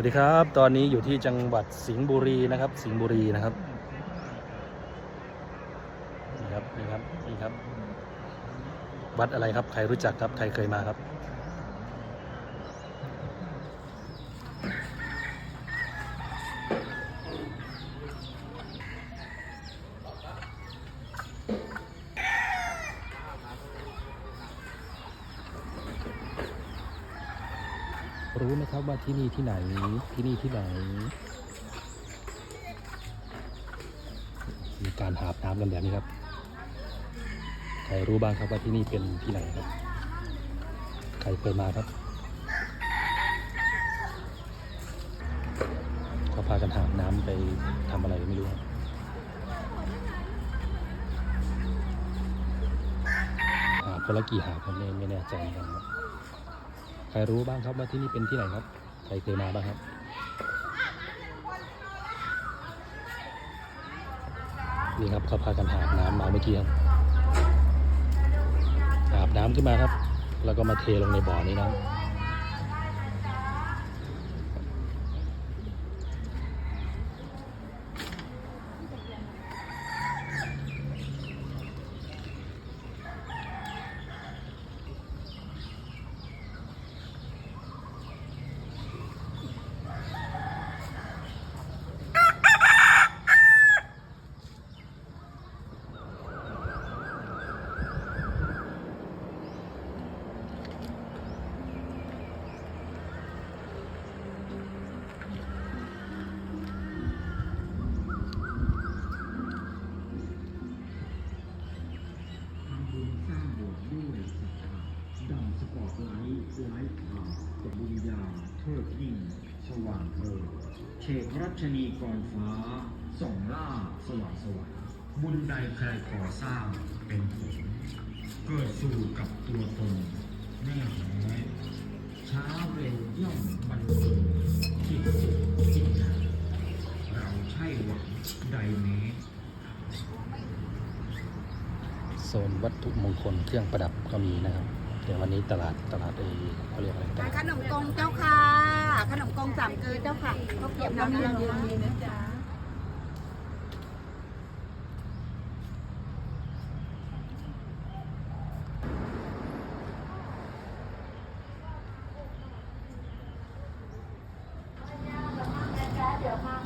วัสดีครับ ตอนนี้อยู่ที่จังหวัดสิงห์บุรีนะครับ สิงห์บุรีนะครับ นี่ครับ นี่ครับ นี่ครับ วัดอะไรครับ ใครรู้จักครับ ใครเคยมาครับ รู้ไหมครับว่าที่นี่ที่ไหน ที่นี่ที่ไหน มีการหาบน้ำกันแบบนี้ครับ ใครรู้บ้างครับว่าที่นี่เป็นที่ไหนครับ ใครเคยมาครับเขาพากันหาบน้ำไปทำอะไรไม่รู้ครับหาบคนละกี่หาบผมไม่ไม่แน่ใจเหมือนกันครับ ใครรู้บ้างครับว่าที่นี่เป็นที่ไหนครับ ใครเคยมาบ้างครับนี่ครับเขาพากันหาบน้ำมาเมื่อกี้ครับหาบน้ำขึ้นมาครับ แล้วก็มาเทลงในบ่อนี้นะ ครับดังสปอร์ตไลท์ไลท์ทางกับบุญญาเทิดยิ่ง สว่างเออเฉกรัชนีกรฟ้า ส่องล่าสว่างสวรรค์บุญใดใครก่อสร้างเป็นผลเกิดสู่กับตัวตนแน่แท้ช้าเร็วย่อมบันเทิงจิตจิตใจเราใช่หวังใดแม้ โซนวัตถุมงคลเครื่องประดับก็มีนะครับ เดี๋ยววันนี้ตลาดตลาดเอเขาเรียกอะไรตลาดขนมกงเจ้าค่ะ ขนมกงสามเกลือเจ้าค่ะข้าวเกรียบน้ำเย็นมีนะจ๊ะเดี๋ยวมา